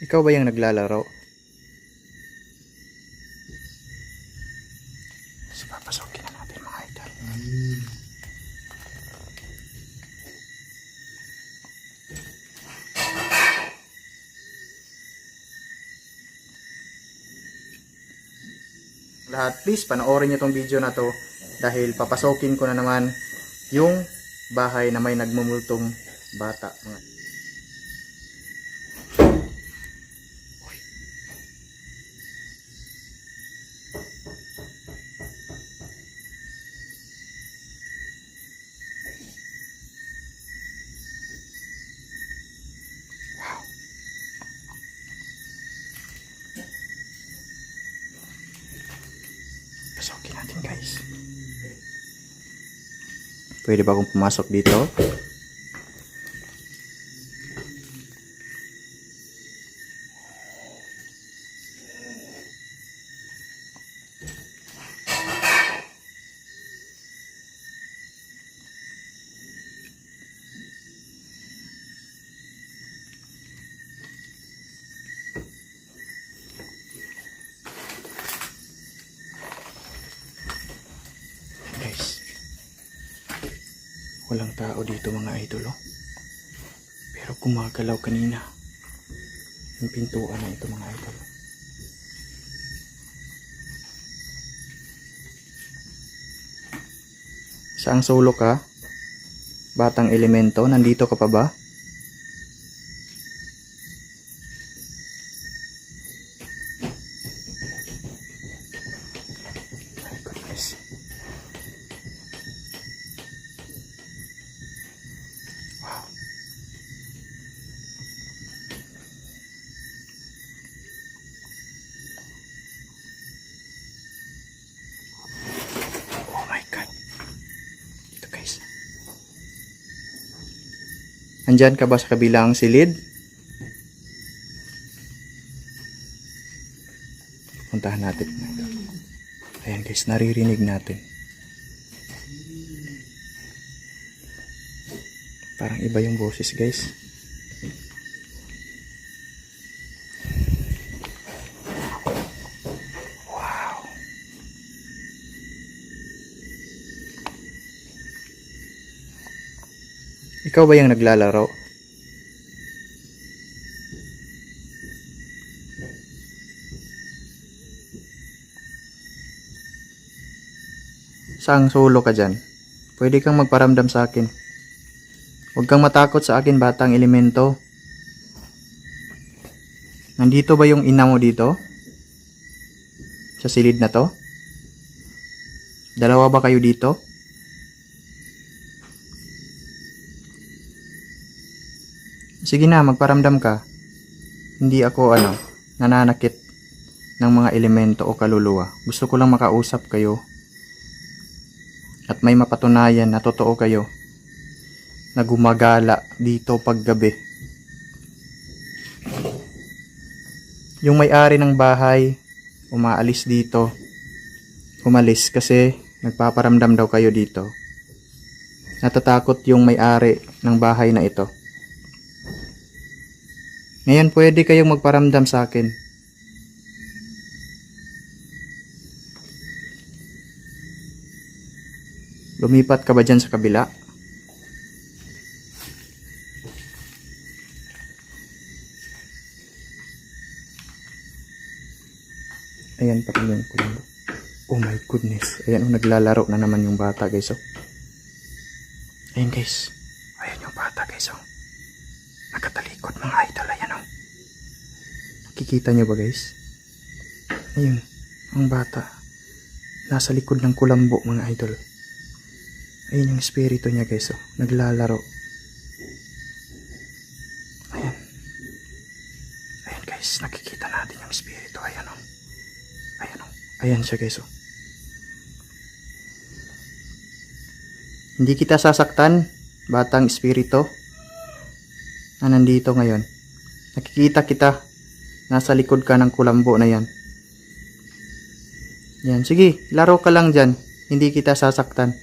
Ikaw ba yung naglalaro? So, papasokin na natin mga idol. Lahat, please, panoorin niyo tong video na to dahil papasokin ko na naman yung bahay na may nagmumultong bata. Mga Pasokin natin guys. Pwede ba akong pumasok dito? Guys, walang tao dito mga idol oh. Pero gumagalaw kanina. Yung pintuan na ito mga idol. Saang solo ka? Batang elemento, nandito ka pa ba? Andyan ka ba sa kabilang silid? Puntahan natin. Ayan guys, naririnig natin. Parang iba yung boses guys. Ikaw ba yung naglalaro? Saang solo ka dyan? Pwede kang magparamdam sa akin. Huwag kang matakot sa akin, batang elemento. Nandito ba yung ina mo dito? Sa silid na to? Dalawa ba kayo dito? Sige na, magparamdam ka. Hindi ako ano, nananakit ng mga elemento o kaluluwa. Gusto ko lang makausap kayo at may mapatunayan na totoo kayo na gumagala dito paggabi. Yung may-ari ng bahay, umaalis dito. Umalis kasi nagpaparamdam daw kayo dito. Natatakot yung may-ari ng bahay na ito. Ngayon pwede kayong magparamdam sa akin. Lumipat ka ba dyan sa kabila? Ayan pa yung kulambo. Oh my goodness. Ayan oh, naglalaro na naman yung bata guys oh. Ayan guys. Ayan yung bata guys oh. Nakatalikod mga idol. Ayan oh. Nakikita nyo ba guys? Ayun. Ang bata. Nasa likod ng kulambo mga idol. Ayun yung espiritu niya guys oh. Naglalaro. Ayan. Ayan guys. Nakikita natin yung espiritu. Ayan oh. Ayan oh. Ayan siya guys oh. Hindi kita sasaktan, batang espiritu na nandito ngayon. Nakikita kita. Nasa likod ka ng kulambo na yan. Yan, sige, laro ka lang dyan. Hindi kita sasaktan.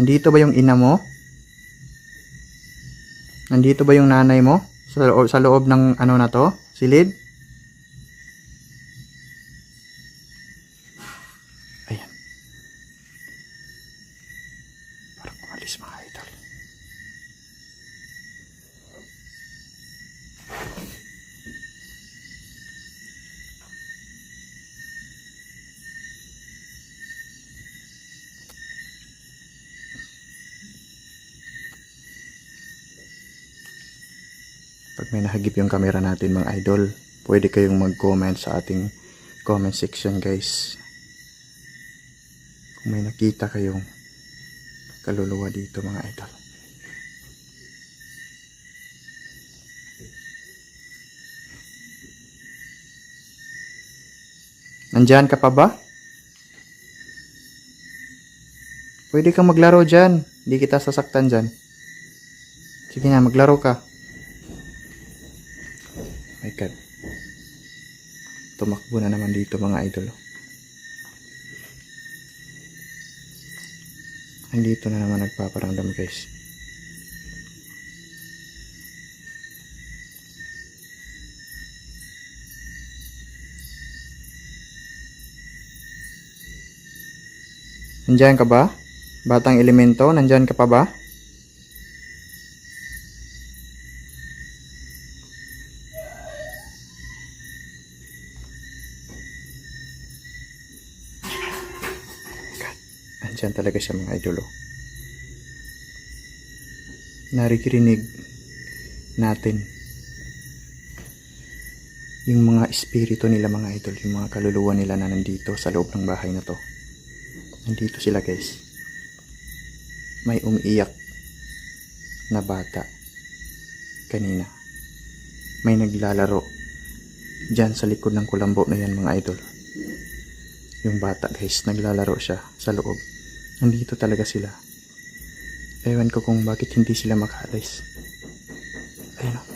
Nandito ba yung ina mo? Nandito ba yung nanay mo? Sa loob, sa loob ng ano na to? Silid? Ayan. Umalis mga idol. Pag may nahagip yung camera natin mga idol, pwede kayong mag-comment sa ating comment section guys. Kung may nakita kayong kaluluwa dito mga idol. Nandyan ka pa ba? Pwede kang maglaro dyan. Hindi kita sasaktan dyan. Sige na, maglaro ka. My God. Tumakbo na naman dito mga idol. Andito na naman nagpaparamdam guys. Nandyan ka ba? Batang elemento, nandyan ka pa ba? Andyan talaga siya mga idolo. Naririnig natin yung mga espiritu nila mga idol, yung mga kaluluwa nila na nandito sa loob ng bahay na to. Nandito sila guys. May umiiyak na bata kanina. May naglalaro dyan sa likod ng kulambo na yan mga idol. Yung bata guys, naglalaro siya sa loob. Nandito talaga sila. Ewan ko kung bakit hindi sila makaalis. Ayun o.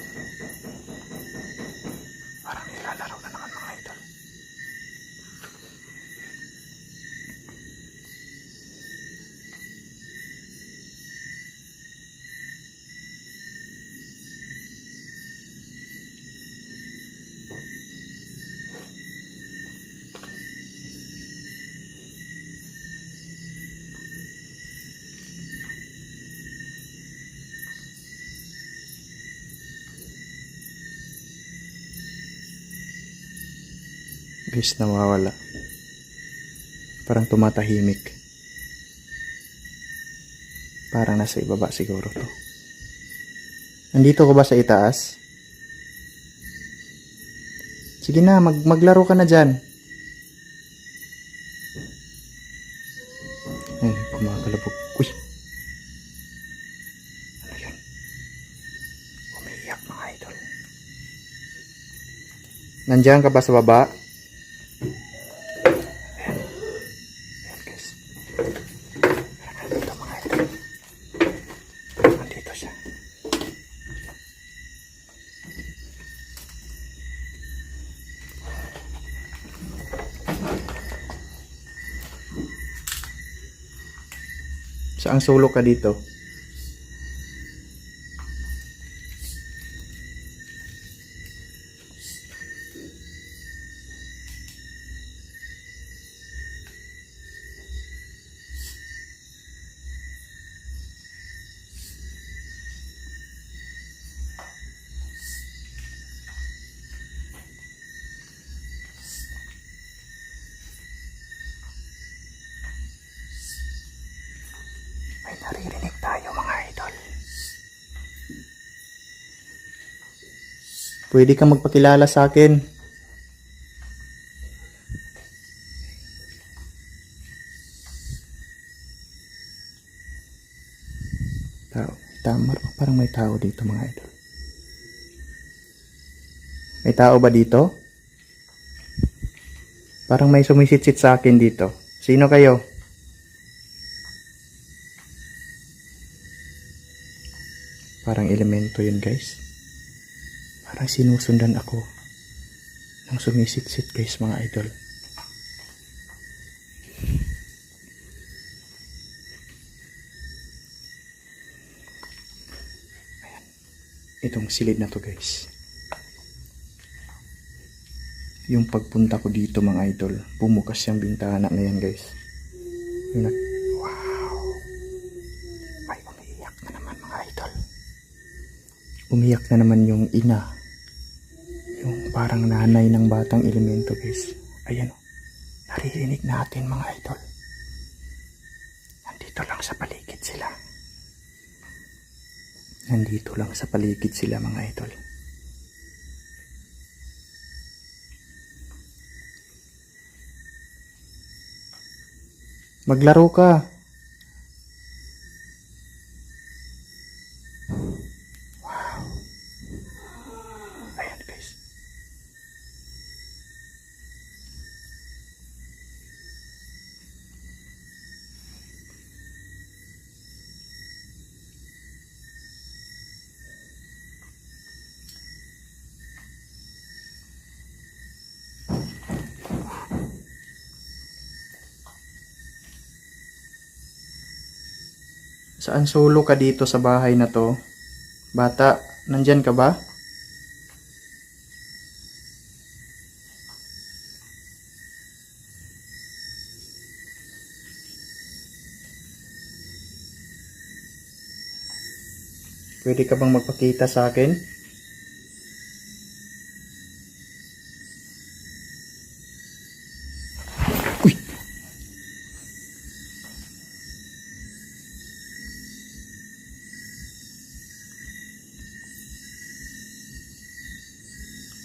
Guys, nawawala. Parang tumatahimik. Parang nasa ibaba siguro to. Nandito ka ba sa itaas? Sige na, mag maglaro ka na dyan. Ay, kumakalabog. Uy! Ano yun? Umiiyak mga idol. Nandiyan ka ba sa baba? Ayan. Ayan guys. Parang nandito mga idol. Nandito siya. Saang sulok ka dito? Pwede kang magpakilala sa akin. Tao. Tama. Parang may tao dito mga idol. May tao ba dito? Parang may sumisitsit sa akin dito. Sino kayo? Parang elemento yun guys. Parang sinusundan ako ng sumisit-sit guys mga idol. Ayan. Itong silid na to guys. Yung pagpunta ko dito mga idol, bumukas yung bintana na yan guys. Yung nag umiyak na naman yung ina Parang nanay ng batang elemento guys. Ayan o. Naririnig natin mga idol. Nandito lang sa paligid sila. Nandito lang sa paligid sila mga idol. Maglaro ka. Saan solo ka dito sa bahay na to? Bata, nandyan ka ba? Pwede ka bang magpakita sa akin?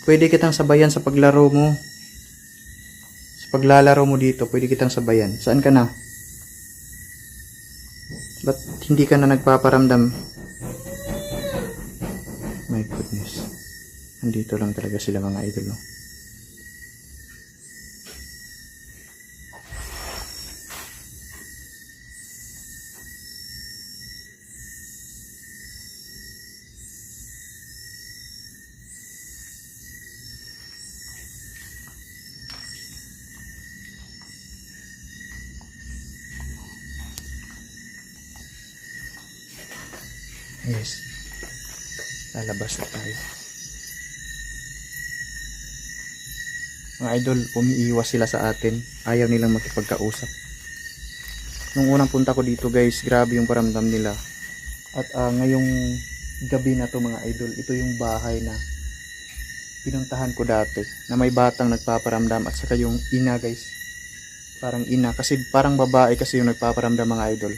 Pwede kitang sabayan sa paglaro mo. Sa paglalaro mo dito, pwede kitang sabayan. Saan ka na? Ba't hindi ka na nagpaparamdam? My goodness. Nandito lang talaga sila mga idol, no? Yes. Lalabas na tayo. Mga idol, umiiwas sila sa atin. Ayaw nilang makipagkausap. Nung unang punta ko dito guys, grabe yung paramdam nila. At ah, ngayong gabi na to mga idol, ito yung bahay na pinuntahan ko dati. Na may batang nagpaparamdam at saka yung ina guys. Parang ina kasi parang babae kasi yung nagpaparamdam mga idol.